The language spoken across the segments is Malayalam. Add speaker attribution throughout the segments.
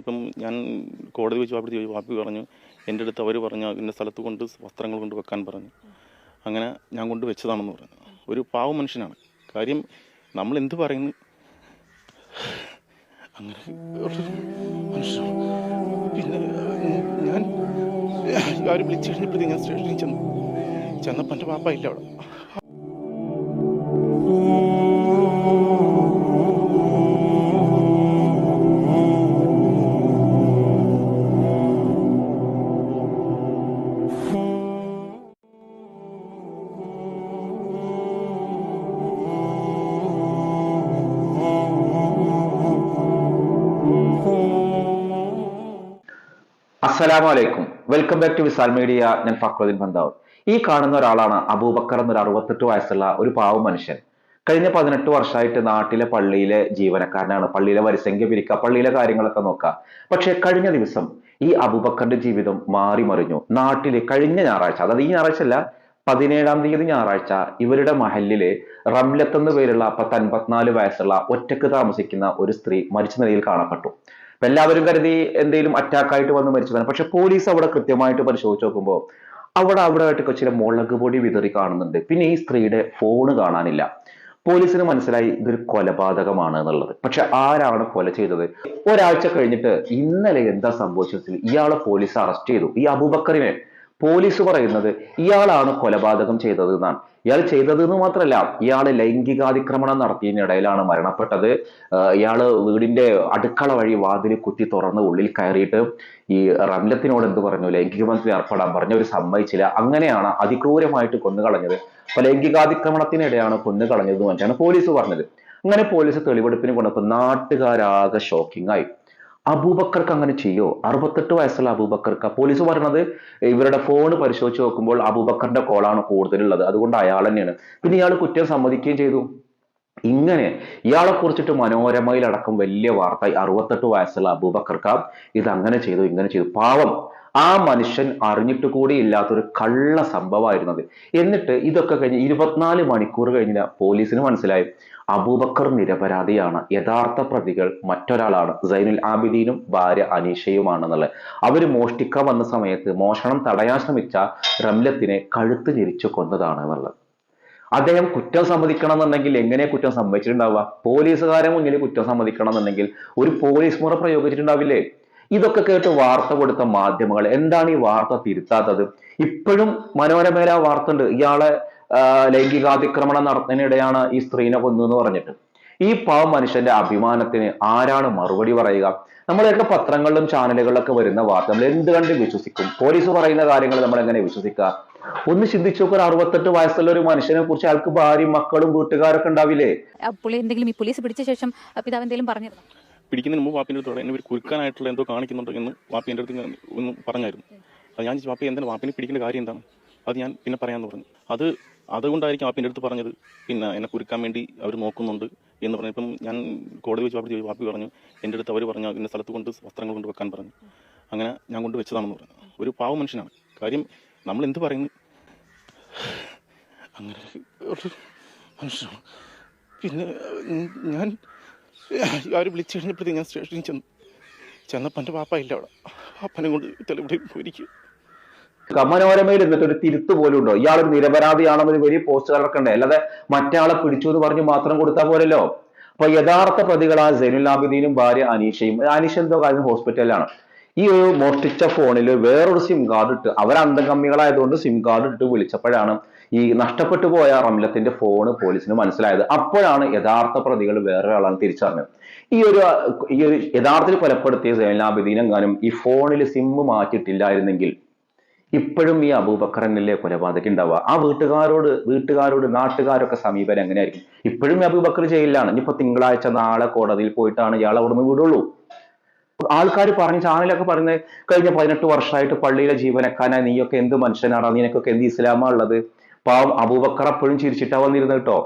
Speaker 1: ഇപ്പം ഞാൻ കോടതി വെച്ച് വാപ്പി ചോദിച്ചു വാപ്പി പറഞ്ഞു എന്റെ അടുത്ത് അവർ പറഞ്ഞു ഇന്ന സ്ഥലത്ത് കൊണ്ട് വസ്ത്രങ്ങൾ കൊണ്ട് വെക്കാൻ പറഞ്ഞു. അങ്ങനെ ഞാൻ കൊണ്ട് വെച്ചതാണെന്ന് പറഞ്ഞു. ഒരു പാവ മനുഷ്യനാണ്. കാര്യം നമ്മൾ എന്ത് പറയുന്നു? അങ്ങനെ പിന്നെ ഞാൻ ആരും വിളിച്ചു കഴിഞ്ഞപ്പോഴത്തേക്ക് ഞാൻ സ്റ്റേഷനിൽ ചെന്നു. ചെന്നപ്പോൾ എന്റെ പാപ്പ ഇല്ല അവിടെ.
Speaker 2: അസ്സലാമു അലൈക്കും welcome back to Visal media. ഞാൻ ഫക്രുദ്ദീൻ ബന്ധാവ് ഈ കാണുന്ന ഒരാളാണ് അബൂബക്കർ എന്നൊരു അറുപത്തെട്ട് വയസ്സുള്ള ഒരു പാവ മനുഷ്യൻ. കഴിഞ്ഞ പതിനെട്ട് വർഷമായിട്ട് നാട്ടിലെ പള്ളിയിലെ ജീവനക്കാരനാണ്. പള്ളിയിലെ വരിസംഖ്യ പിരിക്കുക പള്ളിയിലെ കാര്യങ്ങളൊക്കെ നോക്കുക. പക്ഷെ കഴിഞ്ഞ ദിവസം ഈ അബൂബക്കറിന്റെ ജീവിതം മാറി മറിഞ്ഞു. നാട്ടിൽ കഴിഞ്ഞ ഞായറാഴ്ച അതായത് ഈ ഞായറാഴ്ച അല്ല പതിനേഴാം തീയതി ഞായറാഴ്ച ഇവരുടെ മഹലിൽ റംലത്ത് എന്ന പേരുള്ള പത്ത് അൻപത്തിനാല് വയസ്സുള്ള ഒറ്റയ്ക്ക് താമസിക്കുന്ന ഒരു സ്ത്രീ മരിച്ച നിലയിൽ കാണപ്പെട്ടു. എല്ലാവരും കരുതി എന്തെങ്കിലും അറ്റാക്ക് ആയിട്ട് വന്ന് മരിച്ചതാണ്. പക്ഷെ പോലീസ് അവിടെ കൃത്യമായിട്ട് പരിശോധിച്ച് നോക്കുമ്പോൾ അവിടെ അവിടെ ആയിട്ട് ചില മുളക് പൊടി വിതറി കാണുന്നുണ്ട്. പിന്നെ ഈ സ്ത്രീയുടെ ഫോണ് കാണാനില്ല. പോലീസിന് മനസ്സിലായി ഇതൊരു കൊലപാതകമാണ് എന്നുള്ളത്. പക്ഷെ ആരാണ് കൊല ചെയ്തത്? ഒരാഴ്ച കഴിഞ്ഞിട്ട് ഇന്നലെ എന്താ സംഭവിച്ചത്? ഇയാളെ പോലീസ് അറസ്റ്റ് ചെയ്തു. ഈ അബൂബക്കറിനെ പോലീസ് പറയുന്നത് ഇയാളാണ് കൊലപാതകം ചെയ്തത് എന്നാണ് ഇയാൾ ചെയ്തത് എന്ന് മാത്രമല്ല ഇയാൾ ലൈംഗികാതിക്രമണം നടത്തിയതിനിടയിലാണ് മരണപ്പെട്ടത്. ഇയാൾ വീടിന്റെ അടുക്കള വഴി വാതിൽ കുത്തി തുറന്ന് ഉള്ളിൽ കയറിയിട്ട് ഈ റംലത്തിനോട് എന്ത് പറഞ്ഞു? ലൈംഗികബന്ധത്തിൽ ഏർപ്പെടാൻ പറഞ്ഞു അവർ സമ്മതിച്ചില്ല. അങ്ങനെയാണ് അതിക്രൂരമായിട്ട് കൊന്നുകളഞ്ഞത്. അപ്പൊ ലൈംഗികാതിക്രമണത്തിനിടെയാണ് കൊന്നുകളഞ്ഞത് പറഞ്ഞാണ് പോലീസ് പറഞ്ഞത്. അങ്ങനെ പോലീസ് തെളിവെടുപ്പിന് കൊണ്ടപ്പോൾ നാട്ടുകാരാകെ ഷോക്കിംഗ് ആയി. അബൂബക്കർക്ക് അങ്ങനെ ചെയ്യോ? അറുപത്തെട്ട് വയസ്സുള്ള അബൂബക്കർക്ക്. പോലീസ് പറഞ്ഞത് ഇവരുടെ ഫോൺ പരിശോധിച്ച് നോക്കുമ്പോൾ അബൂബക്കറിന്റെ കോളാണ് കൂടുതലുള്ളത്. അതുകൊണ്ട് അയാൾ തന്നെയാണ്. പിന്നെ ഇയാൾ കുറ്റം സമ്മതിക്കുകയും ചെയ്തു. ഇങ്ങനെ ഇയാളെ കുറിച്ചിട്ട് മനോരമയിലടക്കം വലിയ വാർത്ത അറുപത്തെട്ട് വയസ്സുള്ള അബൂബക്കർക്ക് ഇത് അങ്ങനെ ചെയ്തു ഇങ്ങനെ ചെയ്തു. പാവം. ആ മനുഷ്യൻ അറിഞ്ഞിട്ട് കൂടി ഇല്ലാത്തൊരു കള്ള സംഭവമായിരുന്നത് എന്നിട്ട് ഇതൊക്കെ കഴിഞ്ഞ് ഇരുപത്തിനാല് മണിക്കൂർ കഴിഞ്ഞ പോലീസിന് മനസ്സിലായി. അബൂബക്കർ നിരപരാധിയാണ്. യഥാർത്ഥ പ്രതികൾ മറ്റൊരാളാണ്. സൈനുൽ ആബിദീനും ഭാര്യ അനീഷയുമാണെന്നുള്ളത്. അവർ മോഷ്ടിക്കാൻ വന്ന സമയത്ത് മോഷണം തടയാൻ ശ്രമിച്ച റംലത്തിനെ കഴുത്ത് ഞെരിച്ചു കൊന്നതാണ് എന്നുള്ളത്. അദ്ദേഹം കുറ്റം സമ്മതിക്കണം എന്നുണ്ടെങ്കിൽ എങ്ങനെ കുറ്റം സമ്മതിച്ചിട്ടുണ്ടാവുക? പോലീസുകാരെ മുന്നിൽ കുറ്റം സമ്മതിക്കണം എന്നുണ്ടെങ്കിൽ ഒരു പോലീസ് മുറ പ്രയോഗിച്ചിട്ടുണ്ടാവില്ലേ? ഇതൊക്കെ കേട്ട് വാർത്ത കൊടുത്ത മാധ്യമങ്ങൾ. എന്താണ് ഈ വാർത്ത തിരുത്താത്തത്? ഇപ്പോഴും മനോരമയിൽ ആ വാർത്ത ഉണ്ട് ഇയാളെ ലൈംഗികാതിക്രമണം നടത്തുന്നതിനിടെയാണ് ഈ സ്ത്രീനെ കൊന്നു എന്ന് പറഞ്ഞിട്ട്. ഈ പാവ മനുഷ്യന്റെ അഭിമാനത്തിന് ആരാണ് മറുപടി പറയുക? നമ്മളെയൊക്കെ പത്രങ്ങളിലും ചാനലുകളിലൊക്കെ വരുന്ന വാർത്ത. നമ്മൾ എന്ത് കണ്ട് വിശ്വസിക്കും? പോലീസ് പറയുന്ന കാര്യങ്ങൾ നമ്മൾ എങ്ങനെ വിശ്വസിക്കുക? ഒന്ന് ചിന്തിച്ചു നോക്കൊരു അറുപത്തെട്ട് വയസ്സുള്ള ഒരു മനുഷ്യനെ കുറിച്ച് അയാൾക്ക് ഭാര്യയും മക്കളും വീട്ടുകാരൊക്കെ ഉണ്ടാവില്ലേ?
Speaker 3: പുള്ളി എന്തെങ്കിലും ഈ പോലീസ് പിടിച്ച ശേഷം പിതാവ് എന്തെങ്കിലും പറഞ്ഞിരുന്നു?
Speaker 1: പിടിക്കുന്നതിന് മുമ്പ് വാപ്പിന്റെ അടുത്ത് എന്നെ ഒരു കുരുക്കാനായിട്ടുള്ള എന്തോ കാണിക്കുന്നുണ്ട്? എന്ന് വാപ്പിന്റെ അടുത്ത് ഒന്ന് പറഞ്ഞായിരുന്നു. അത് ഞാൻ വാപ്പി എന്താണ് വാപ്പിനെ പിടിക്കേണ്ട കാര്യം എന്താണ്? അത് ഞാൻ പിന്നെ പറയാമെന്ന് പറഞ്ഞു അത് അതുകൊണ്ടായിരിക്കും വാപ്പിന്റെ അടുത്ത് പറഞ്ഞത് പിന്നെ എന്നെ കുരുക്കാൻ വേണ്ടി അവർ നോക്കുന്നുണ്ട് എന്ന് പറഞ്ഞു. ഇപ്പം ഞാൻ കോടതി വെച്ച് വാപ്പി വാപ്പി പറഞ്ഞു എന്റെ അടുത്ത് അവർ പറഞ്ഞു ഇന്ന സ്ഥലത്ത് കൊണ്ട് വസ്ത്രങ്ങൾ കൊണ്ട് വെക്കാൻ പറഞ്ഞു. അങ്ങനെ ഞാൻ കൊണ്ട് വെച്ചതാണെന്ന് പറഞ്ഞു. ഒരു പാവ മനുഷ്യനാണ്. കാര്യം നമ്മൾ എന്ത് പറയുന്നു? അങ്ങനെ ഒരു മനുഷ്യനാണ്. പിന്നെ ഞാൻ ആരും വിളിച്ചു കഴിഞ്ഞപ്പോഴത്തേക്ക് ഞാൻ സ്റ്റേഷനിൽ ചെന്നു. ചെന്നപ്പോൾ എന്റെ പാപ്പ ഇല്ല അവിടെ. പാപ്പനെ കൊണ്ട് തെളിവിടെ പോയിരിക്കും.
Speaker 2: മനോരമയിൽ എന്നിട്ട് ഒരു തിരുത്ത് പോലും ഉണ്ടോ? ഇയാൾ ഒരു വലിയ പോസ്റ്റ് ഉണ്ട് അല്ലാതെ മറ്റാളെ പിടിച്ചു എന്ന് പറഞ്ഞു മാത്രം കൊടുത്താൽ പോരല്ലോ? അപ്പൊ യഥാർത്ഥ പ്രതികളായ സൈനുൽ ആബിദീനും ഭാര്യ അനീഷയും. അനീഷ എന്തോ കാര്യം ഹോസ്പിറ്റലിലാണ്. ഈ ഒരു മോഷ്ടിച്ച ഫോണിൽ വേറൊരു സിം കാർഡ് ഇട്ട് അവർ അന്തംഗമ്മികളായതുകൊണ്ട് സിം കാർഡ് ഇട്ട് വിളിച്ചപ്പോഴാണ് ഈ നഷ്ടപ്പെട്ടു പോയ റംലത്തിന്റെ ഫോണ് പോലീസിന് മനസ്സിലായത്. അപ്പോഴാണ് യഥാർത്ഥ പ്രതികൾ വേറൊരാളാണ് തിരിച്ചറിഞ്ഞത്. ഈ ഒരു ഈ ഒരു യഥാർത്ഥത്തിൽ കൊലപ്പെടുത്തിയ സൈനുൽ ഈ ഫോണിൽ സിം മാറ്റിയിട്ടില്ലായിരുന്നെങ്കിൽ ഇപ്പോഴും ഈ അബൂബക്കറിനല്ലേ കൊലപാതകം ഉണ്ടാവുക? ആ വീട്ടുകാരോട് വീട്ടുകാരോട് നാട്ടുകാരൊക്കെ സമീപനം എങ്ങനെയായിരിക്കും? ഇപ്പോഴും അബൂബക്കർ ജയിലിലാണ്. ഇനിയിപ്പോ തിങ്കളാഴ്ച നാളെ കോടതിയിൽ പോയിട്ടാണ് ഇയാൾ അവിടുന്ന് വിടുള്ളൂ. ആൾക്കാർ പറഞ്ഞ് ചാനലൊക്കെ പറഞ്ഞ് കഴിഞ്ഞ പതിനെട്ട് വർഷമായിട്ട് പള്ളിയിലെ ജീവനക്കാരനായി നീയൊക്കെ എന്ത് മനുഷ്യനാണ് നിനക്കൊക്കെ എന്ത് ഇസ്ലാമാ ഉള്ളത്? പാവം അബൂബക്കർ അപ്പോഴും ചിരിച്ചിട്ടാ വന്നിരുന്നു കേട്ടോ.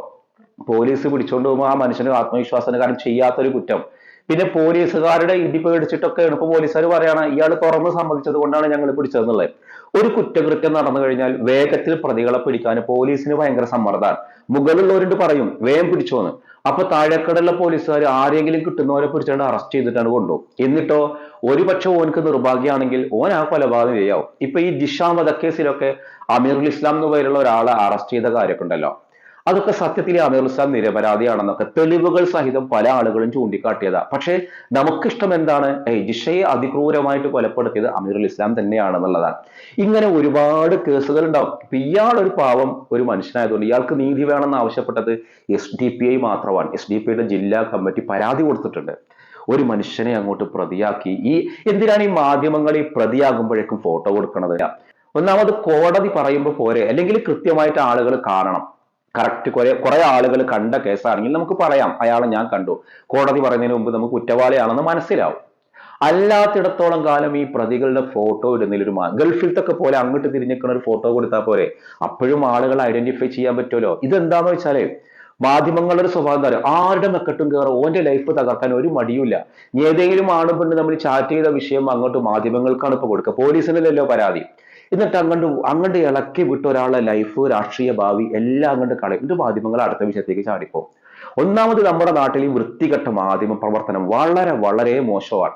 Speaker 2: പോലീസ് പിടിച്ചോണ്ട് പോകുമ്പോൾ ആ മനുഷ്യന് ആത്മവിശ്വാസത്തിന് കാരണം ചെയ്യാത്തൊരു കുറ്റം. പിന്നെ പോലീസുകാരുടെ ഇടി പേടിച്ചിട്ടൊക്കെയാണ് ഇപ്പൊ പോലീസുകാർ പറയാണ് ഇയാൾ തുറന്ന് സമ്മതിച്ചത് കൊണ്ടാണ് ഞങ്ങൾ പിടിച്ചതെന്നുള്ളത്. ഒരു കുറ്റകൃത്യം നടന്നു കഴിഞ്ഞാൽ വേഗത്തിൽ പ്രതികളെ പിടിക്കാൻ പോലീസിന് ഭയങ്കര സമ്മർദ്ദമാണ്. മുകളിലുള്ളവരോട് പറയും വേഗം പിടിച്ചോന്ന്. അപ്പൊ താഴെക്കടലിലെ പോലീസുകാർ ആരെങ്കിലും കിട്ടുന്നവരെ പിടിച്ചുകൊണ്ട് അറസ്റ്റ് ചെയ്തിട്ടാണ് കൊണ്ടുപോകും എന്നിട്ടോ ഒരുപക്ഷെ ഓനക്ക് നിർഭാഗ്യമാണെങ്കിൽ ഓൻ ആ കൊലപാതകം ചെയ്യാവും ഇപ്പൊ ഈ ജിഷ വധക്കേസിലൊക്കെ അമീറുൽ ഇസ്ലാം എന്ന് പേരുള്ള ഒരാളെ അറസ്റ്റ് ചെയ്ത കാര്യമൊക്കെ ഉണ്ടല്ലോ. അതൊക്കെ സത്യത്തിൽ അമീറുൽ ഇസ്ലാം നിരപരാധിയാണെന്നൊക്കെ തെളിവുകൾ സഹിതം പല ആളുകളും ചൂണ്ടിക്കാട്ടിയതാ. പക്ഷേ നമുക്കിഷ്ടം എന്താണ്? ജിഷയെ അതിക്രൂരമായിട്ട് കൊലപ്പെടുത്തിയത് അമീറുൽ ഇസ്ലാം തന്നെയാണെന്നുള്ളതാണ്. ഇങ്ങനെ ഒരുപാട് കേസുകൾ ഉണ്ടാവും. ഇപ്പൊ ഇയാൾ ഒരു പാവം ഒരു മനുഷ്യനായതുകൊണ്ട് ഇയാൾക്ക് നീതി വേണമെന്ന് ആവശ്യപ്പെട്ടത് എസ് ഡി പി ഐ മാത്രമാണ്. എസ് ഡി പി ഐയുടെ ജില്ലാ കമ്മിറ്റി പരാതി കൊടുത്തിട്ടുണ്ട്. ഒരു മനുഷ്യനെ അങ്ങോട്ട് പ്രതിയാക്കി. ഈ എന്തിനാണ് ഈ മാധ്യമങ്ങൾ ഈ പ്രതിയാകുമ്പോഴേക്കും ഫോട്ടോ കൊടുക്കണത്? ഒന്നാമത് കോടതി പറയുമ്പോൾ പോരെ. അല്ലെങ്കിൽ കൃത്യമായിട്ട് ആളുകൾ കാണണം. കറക്റ്റ് കുറെ കുറെ ആളുകൾ കണ്ട കേസാണെങ്കിൽ നമുക്ക് പറയാം അയാളെ ഞാൻ കണ്ടു. കോടതി പറയുന്നതിന് മുമ്പ് നമുക്ക് കുറ്റവാളിയാണെന്ന് മനസ്സിലാവും. അല്ലാത്തിടത്തോളം കാലം ഈ പ്രതികളുടെ ഫോട്ടോ ഇടുന്നതിൽ ഒരു ഗൾഫിലത്തൊക്കെ പോലെ അങ്ങോട്ട് തിരിഞ്ഞിരിക്കുന്ന ഒരു ഫോട്ടോ കൊടുത്താൽ പോരെ. അപ്പോഴും ആളുകൾ ഐഡന്റിഫൈ ചെയ്യാൻ പറ്റുമല്ലോ. ഇതെന്താന്ന് വെച്ചാൽ മാധ്യമങ്ങളുടെ സ്വഭാവം എന്താ ആരുടെ മെക്കെട്ടും കയറും ഓന്റെ ലൈഫ് തകർക്കാൻ ഒരു മടിയില്ല ഏതെങ്കിലും ആണ് പെണ്ണ് നമ്മൾ ചാറ്റ് ചെയ്ത വിഷയം അങ്ങോട്ട് മാധ്യമങ്ങൾക്കാണ് ഇപ്പൊ കൊടുക്കുക. പോലീസിനല്ലല്ലോ പരാതി. എന്നിട്ട് അങ്ങോട്ട് അങ്ങോട്ട് ഇളക്കി വിട്ട ഒരാളുടെ ലൈഫ് രാഷ്ട്രീയ ഭാവി എല്ലാം അങ്ങോട്ട് കളയും. ഇത് മാധ്യമങ്ങൾ അടുത്ത വിഷയത്തേക്ക് ചാടിപ്പോ. ഒന്നാമത് നമ്മുടെ നാട്ടിൽ ഈ വൃത്തികെട്ട മാധ്യമ പ്രവർത്തനം വളരെ വളരെ മോശമാണ്.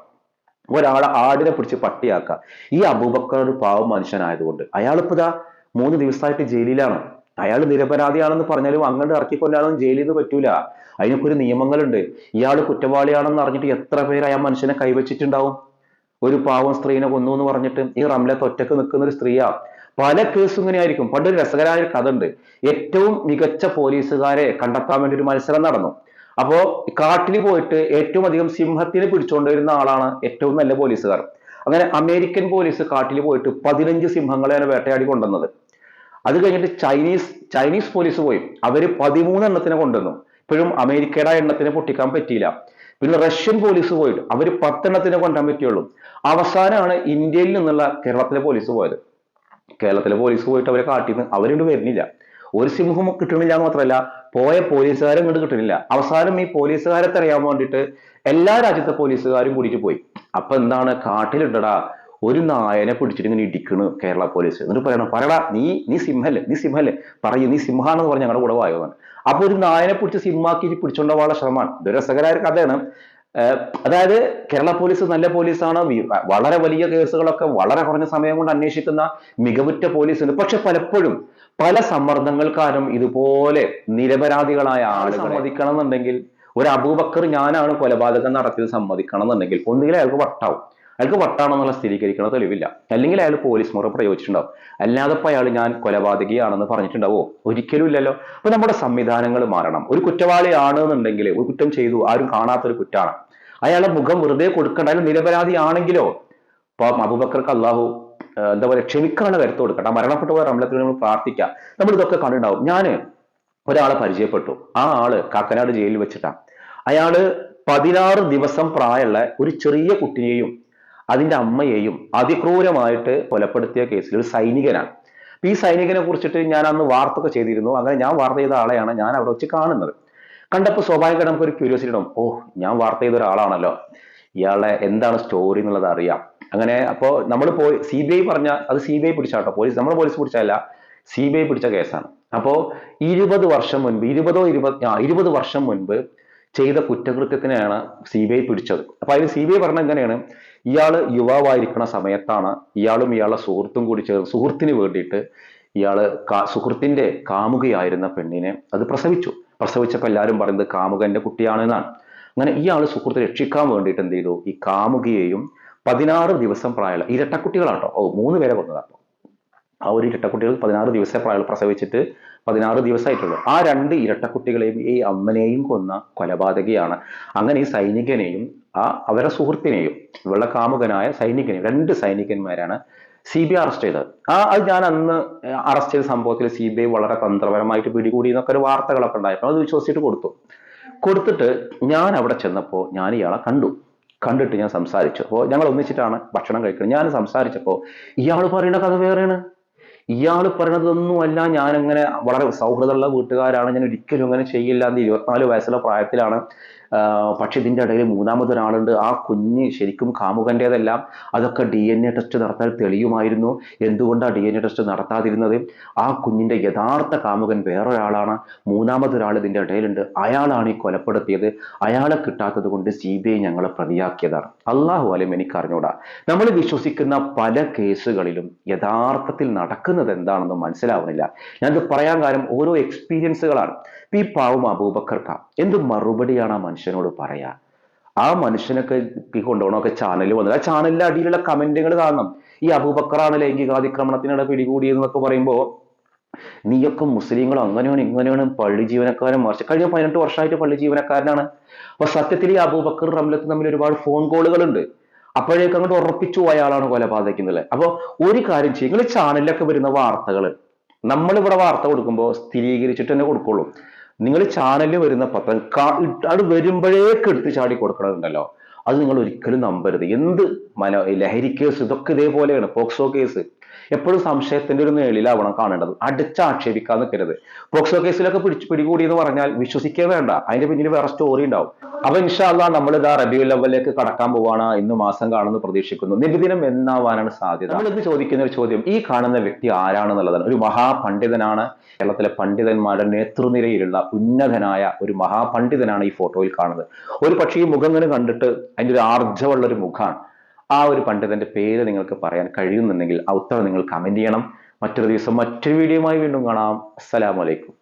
Speaker 2: ഒരാളെ ആടിനെ പിടിച്ച് പട്ടിയാക്കുക ഈ അബൂബക്കർ ഒരു പാവം മനുഷ്യനായതുകൊണ്ട്. അയാളിപ്പോ ഇതാ മൂന്ന് ദിവസമായിട്ട് ജയിലിലാണ്. അയാൾ നിരപരാധിയാണെന്ന് പറഞ്ഞാലും അങ്ങോട്ട് ഇറക്കിക്കൊണ്ടാലും ജയിലിൽ നിന്ന് പറ്റൂല. അതിനൊക്കെ ഒരു നിയമങ്ങളുണ്ട്. ഇയാൾ കുറ്റവാളിയാണെന്ന് അറിഞ്ഞിട്ട് എത്ര പേര് ആ മനുഷ്യനെ കൈവച്ചിട്ടുണ്ടാവും? ഒരു പാവം സ്ത്രീനെ കൊന്നു എന്ന് പറഞ്ഞിട്ട് ഈ റംലത്ത് ഒറ്റയ്ക്ക് നിൽക്കുന്ന ഒരു സ്ത്രീയാ. പല കേസും ഇങ്ങനെയായിരിക്കും പണ്ടൊരു രസകരമായ ഒരു കഥ ഉണ്ട് ഏറ്റവും മികച്ച പോലീസുകാരെ കണ്ടെത്താൻ വേണ്ടി ഒരു മത്സരം നടന്നു. അപ്പോ കാട്ടിൽ പോയിട്ട് ഏറ്റവും അധികം സിംഹത്തിനെ പിടിച്ചുകൊണ്ടിരുന്ന ആളാണ് ഏറ്റവും നല്ല പോലീസുകാർ. അങ്ങനെ അമേരിക്കൻ പോലീസ് കാട്ടിൽ പോയിട്ട് പതിനഞ്ച് സിംഹങ്ങളെയാണ് വേട്ടയാടി കൊണ്ടുവന്നത്. അത് കഴിഞ്ഞിട്ട് ചൈനീസ് ചൈനീസ് പോലീസ് പോയി. അവർ പതിമൂന്ന് എണ്ണത്തിനെ കൊണ്ടുവന്നു. ഇപ്പോഴും അമേരിക്കയുടെ എണ്ണത്തിനെ പൊട്ടിക്കാൻ പറ്റിയില്ല. പിന്നെ റഷ്യൻ പോലീസ് പോയിട്ട് അവർ പത്തെണ്ണത്തിനെ കൊണ്ടാൻ പറ്റുള്ളൂ അവസാനമാണ് ഇന്ത്യയിൽ നിന്നുള്ള കേരളത്തിലെ പോലീസ് പോയത്. കേരളത്തിലെ പോലീസ് പോയിട്ട് അവരെ കാട്ടിന്ന് അവരോട് വരുന്നില്ല. ഒരു സിംഹം കിട്ടണില്ല എന്ന് മാത്രമല്ല പോയ പോലീസുകാരും ഇങ്ങോട്ട് കിട്ടണില്ല അവസാനം ഈ പോലീസുകാരെ തെരയാൻ വേണ്ടിയിട്ട് എല്ലാ രാജ്യത്തെ പോലീസുകാരും കൂടിയിട്ട് പോയി. അപ്പൊ എന്താണ്? കാട്ടിലിട്ടടാ ഒരു നായനെ പിടിച്ചിട്ട് ഇങ്ങനെ ഇടിക്കണ് കേരള പോലീസ് എന്നിട്ട് പറയണം പറയടാ നീ നീ സിംഹല്ലേ നീ സിംഹല്ലേ? പറയൂ നീ സിംഹാണെന്ന് പറഞ്ഞ് ഞങ്ങളുടെ കൂടെ വായോ അപ്പൊ ഒരു നായനെ പിടിച്ച് സിംഹാക്കി പിടിച്ചോണ്ടുപോകാനുള്ള ശ്രമമാണ്. ഇത് രസകരമായ കഥയാണ്. അതായത് കേരള പോലീസ് നല്ല പോലീസാണ് വളരെ വലിയ കേസുകളൊക്കെ വളരെ കുറഞ്ഞ സമയം കൊണ്ട് അന്വേഷിക്കുന്ന മികവുറ്റ പോലീസ് ഉണ്ട്. പക്ഷെ പലപ്പോഴും പല സമ്മർദ്ദങ്ങൾ കാരണം ഇതുപോലെ നിരപരാധികളായ ആളുകൾ സമ്മതിക്കണം എന്നുണ്ടെങ്കിൽ ഒരു അബൂബക്കർ ഞാനാണ് കൊലപാതകം നടത്തിയത് സമ്മതിക്കണം എന്നുണ്ടെങ്കിൽ ഒന്നുകിൽ അയാൾക്ക് വട്ടാവും. അയാൾക്ക് വട്ടാണെന്നുള്ള സ്ഥിരീകരിക്കണ തെളിവില്ല. അല്ലെങ്കിൽ അയാൾ പോലീസ് മുറ പ്രയോഗിച്ചിട്ടുണ്ടാവും. അല്ലാതെ ഇപ്പൊ അയാൾ ഞാൻ കൊലപാതകിയാണെന്ന് പറഞ്ഞിട്ടുണ്ടാവോ? ഒരിക്കലും ഇല്ലല്ലോ. അപ്പൊ നമ്മുടെ സംവിധാനങ്ങൾ മാറണം. ഒരു കുറ്റവാളിയാണ് എന്നുണ്ടെങ്കിൽ ഒരു കുറ്റം ചെയ്തു ആരും കാണാത്തൊരു കുറ്റാണ്. അയാളെ മുഖം വെറുതെ കൊടുക്കണ്ട. അയാൾ നിരപരാധിയാണെങ്കിലോ? ഇപ്പൊ അബുബക്കർക്ക് അള്ളാഹു എന്താ പറയുക ക്ഷമിക്കാനുള്ള കരുത്ത് കൊടുക്കട്ടെ. മരണപ്പെട്ടു പോയ റംലത്തിൽ നമ്മൾ പ്രാർത്ഥിക്കാം. നമ്മൾ ഇതൊക്കെ കണ്ടിട്ടുണ്ടാവും. ഞാൻ ഒരാളെ പരിചയപ്പെട്ടു. ആ ആൾ കാക്കനാട് ജയിലിൽ വെച്ചിട്ടാ. അയാൾ പതിനാറ് ദിവസം പ്രായമുള്ള ഒരു ചെറിയ കുട്ടിയെയും അതിന്റെ അമ്മയെയും അതിക്രൂരമായിട്ട് കൊലപ്പെടുത്തിയ കേസിൽ ഒരു സൈനികനാണ്. ഈ സൈനികനെ കുറിച്ചിട്ട് ഞാൻ അന്ന് വാർത്തൊക്കെ ചെയ്തിരുന്നു. അങ്ങനെ ഞാൻ വാർത്ത ചെയ്ത ആളെയാണ് ഞാൻ അവിടെ വെച്ച് കാണുന്നത്. കണ്ടപ്പോൾ സ്വാഭാവികമായിട്ട് നമുക്കൊരു ക്യൂരിയോസിറ്റി ഉണ്ടാവും. ഓ ഞാൻ വാർത്ത ചെയ്ത ഒരാളാണല്ലോ. ഇയാളെ എന്താണ് സ്റ്റോറി എന്നുള്ളത് അറിയാം. അങ്ങനെ അപ്പോൾ നമ്മൾ പോയി സി ബി ഐ പറഞ്ഞ അത് സി ബി ഐ പിടിച്ചാട്ടോ പോലീസ് നമ്മൾ പോലീസ് പിടിച്ചല്ല സി ബി ഐ പിടിച്ച കേസാണ്. അപ്പോൾ ഇരുപത് വർഷം മുൻപ് ഇരുപതോ ഇരുപത് ആ ഇരുപത് വർഷം മുൻപ് ചെയ്ത കുറ്റകൃത്യത്തിനെയാണ് സി ബി ഐ പിടിച്ചത്. അപ്പൊ അതിന് സി ബി ഐ പറഞ്ഞ എങ്ങനെയാണ്? ഇയാൾ യുവാവായിരിക്കുന്ന സമയത്താണ് ഇയാളും ഇയാളുടെ സുഹൃത്തും കൂടി ചേർന്ന് സുഹൃത്തിന് വേണ്ടിയിട്ട് ഇയാൾ സുഹൃത്തിന്റെ കാമുകയായിരുന്ന പെണ്ണിനെ അത് പ്രസവിച്ചു. പ്രസവിച്ചപ്പോൾ എല്ലാവരും പറയുന്നത് കാമുകന്റെ കുട്ടിയാണ് എന്നാണ് അങ്ങനെ ഇയാൾ സുഹൃത്തെ രക്ഷിക്കാൻ വേണ്ടിയിട്ട് എന്ത് ചെയ്തു? ഈ കാമുകിയെയും പതിനാറ് ദിവസം പ്രായമുള്ള ഇരട്ടക്കുട്ടികളാട്ടോ ഓ മൂന്ന് പേരെ കൊന്നതാട്ടോ ആ ഒരു ഇരട്ടക്കുട്ടികൾ പതിനാറ് ദിവസം പ്രായം പ്രസവിച്ചിട്ട് പതിനാറ് ദിവസമായിട്ടുള്ളൂ ആ രണ്ട് ഇരട്ടക്കുട്ടികളെയും ഈ അമ്മനെയും കൊന്ന കൊലപാതകയാണ്. അങ്ങനെ ഈ സൈനികനെയും ആ അവരുടെ സുഹൃത്തിനെയും ഇവളുടെ കാമുകനായ സൈനികനെയും രണ്ട് സൈനികന്മാരാണ് സി ബി ഐ അറസ്റ്റ് ചെയ്തത്. ആ അത് ഞാൻ അന്ന് അറസ്റ്റ് ചെയ്ത സംഭവത്തിൽ സി ബി ഐ വളരെ തന്ത്രപരമായിട്ട് പിടികൂടി എന്നൊക്കെ ഒരു വാർത്തകളൊക്കെ ഉണ്ടായിരുന്നു. അത് വിശ്വസിച്ചിട്ട് കൊടുത്തു. കൊടുത്തിട്ട് ഞാൻ അവിടെ ചെന്നപ്പോൾ ഞാൻ ഇയാളെ കണ്ടു. കണ്ടിട്ട് ഞാൻ സംസാരിച്ചു. അപ്പോൾ ഞങ്ങൾ ഒന്നിച്ചിട്ടാണ് ഭക്ഷണം കഴിക്കുന്നത്. ഞാൻ സംസാരിച്ചപ്പോൾ ഇയാൾ പറയുന്ന കഥ വേറെയാണ്. ഇയാൾ പറയണതൊന്നുമല്ല അങ്ങനെ വളരെ സൗഹൃദമുള്ള വീട്ടുകാരാണ്. ഞാൻ ഒരിക്കലും അങ്ങനെ ചെയ്യില്ല. എന്ന് ഇരുപത്തിനാല് വയസ്സുള്ള പ്രായത്തിലാണ്. പക്ഷെ ഇതിന്റെ ഇടയിൽ മൂന്നാമതൊരാളുണ്ട് ആ കുഞ്ഞ് ശരിക്കും കാമുകന്റേതെല്ലാം. അതൊക്കെ ഡി എൻ എ ടെസ്റ്റ് നടത്താൻ തെളിയുമായിരുന്നു. എന്തുകൊണ്ടാണ് ഡി എൻ എ ടെസ്റ്റ് നടത്താതിരുന്നത്? ആ കുഞ്ഞിന്റെ യഥാർത്ഥ കാമുകൻ വേറൊരാളാണ്. മൂന്നാമതൊരാൾ ഇതിന്റെ ഇടയിലുണ്ട്. അയാളാണ് ഈ കൊലപ്പെടുത്തിയത്. അയാളെ കിട്ടാത്തത് കൊണ്ട് സി ബി ഐ ഞങ്ങളെ പ്രതിയാക്കിയതാണ്. അള്ളാഹു അലം എനിക്ക് അറിഞ്ഞൂടാ നമ്മൾ വിശ്വസിക്കുന്ന പല കേസുകളിലും യഥാർത്ഥത്തിൽ നടക്കുന്നത് എന്താണെന്ന് മനസ്സിലാവുന്നില്ല. ഞാനത് പറയാൻ കാരണം ഓരോ എക്സ്പീരിയൻസുകളാണ് ഈ പാവം അബൂബക്കർക്ക എന്ത് മറുപടിയാണ് ആ മനുഷ്യനോട് പറയാ? ആ മനുഷ്യനൊക്കെ ഈ കൊണ്ടുപോകണമൊക്കെ ചാനലിൽ വന്നത്. ആ ചാനലിന്റെ അടിയിലുള്ള കമന്റുകൾ കാണണം. ഈ അബൂബക്കറാണ് ലൈംഗികാതിക്രമണത്തിനിടെ പിടികൂടിയെന്നൊക്കെ പറയുമ്പോ നീയൊക്കെ മുസ്ലിങ്ങൾ അങ്ങനെയാണ് ഇങ്ങനെയാണ് പള്ളി ജീവനക്കാരൻ മറിച്ച് കഴിഞ്ഞ പതിനെട്ട് വർഷമായിട്ട് പള്ളി ജീവനക്കാരനാണ്. അപ്പൊ സത്യത്തിൽ ഈ അബൂബക്കർ റംലത്ത് തമ്മിൽ ഒരുപാട് ഫോൺ കോളുകളുണ്ട് അപ്പോഴേക്ക് അങ്ങോട്ട് ഉറപ്പിച്ചു അയാളാണ് ആളാണ് കൊലപാതകിക്കുന്നത് അപ്പോൾ ഒരു കാര്യം ചെയ്യും. നിങ്ങൾ ചാനലിലൊക്കെ വരുന്ന വാർത്തകൾ നമ്മളിവിടെ വാർത്ത കൊടുക്കുമ്പോൾ സ്ഥിരീകരിച്ചിട്ട് തന്നെ കൊടുക്കുള്ളൂ. നിങ്ങൾ ചാനലിൽ വരുന്ന പത്രം അത് വരുമ്പോഴേക്ക് എടുത്ത് ചാടി കൊടുക്കണമുണ്ടല്ലോ അത് നിങ്ങൾ ഒരിക്കലും നമ്പരുത്. എന്ത് മന ലഹരി കേസ് ഇതൊക്കെ ഇതേപോലെയാണ്. പോക്സോ കേസ് എപ്പോഴും സംശയത്തിന്റെ ഒരു നേളിലാവണം കാണേണ്ടത്. അടിച്ചാക്ഷേപിക്കാൻ നിൽക്കരുത്. പോക്സോ കേസിലൊക്കെ പിടിച്ച് പിടികൂടി എന്ന് പറഞ്ഞാൽ വിശ്വസിക്കേ വേണ്ട. അതിന്റെ പിന്നിൽ വേറെ സ്റ്റോറി ഉണ്ടാവും. അപ്പൊ ഇൻഷാല്ല നമ്മൾ ഇതാ റബിയു ലെവലിലേക്ക് കടക്കാൻ പോവാണ്. ഇന്ന് മാസം കാണുന്നു പ്രതീക്ഷിക്കുന്നു. നിബിദിനം എന്നാവാനാണ് സാധ്യത. നമ്മൾ ഇത് ചോദിക്കുന്ന ഒരു ചോദ്യം ഈ കാണുന്ന വ്യക്തി ആരാണെന്നുള്ളതാണ്. ഒരു മഹാപണ്ഡിതനാണ്. കേരളത്തിലെ പണ്ഡിതന്മാരുടെ നേതൃനിരയിലുള്ള ഉന്നതനായ ഒരു മഹാപണ്ഡിതനാണ് ഈ ഫോട്ടോയിൽ കാണുന്നത്. ഒരു പക്ഷേ ഈ മുഖം ഇങ്ങനെ കണ്ടിട്ട് അതിന്റെ ഒരു ആർജവുള്ള ഒരു മുഖമാണ് ആ ഒരു പണ്ഡിതന്റെ പേര് നിങ്ങൾക്ക് പറയാൻ കഴിയുന്നുണ്ടെങ്കിൽ ആ ഉത്തരം നിങ്ങൾ കമന്റ് ചെയ്യണം. മറ്റൊരു ദിവസം മറ്റൊരു വീഡിയോയുമായി വീണ്ടും കാണാം. അസ്സലാമലൈക്കും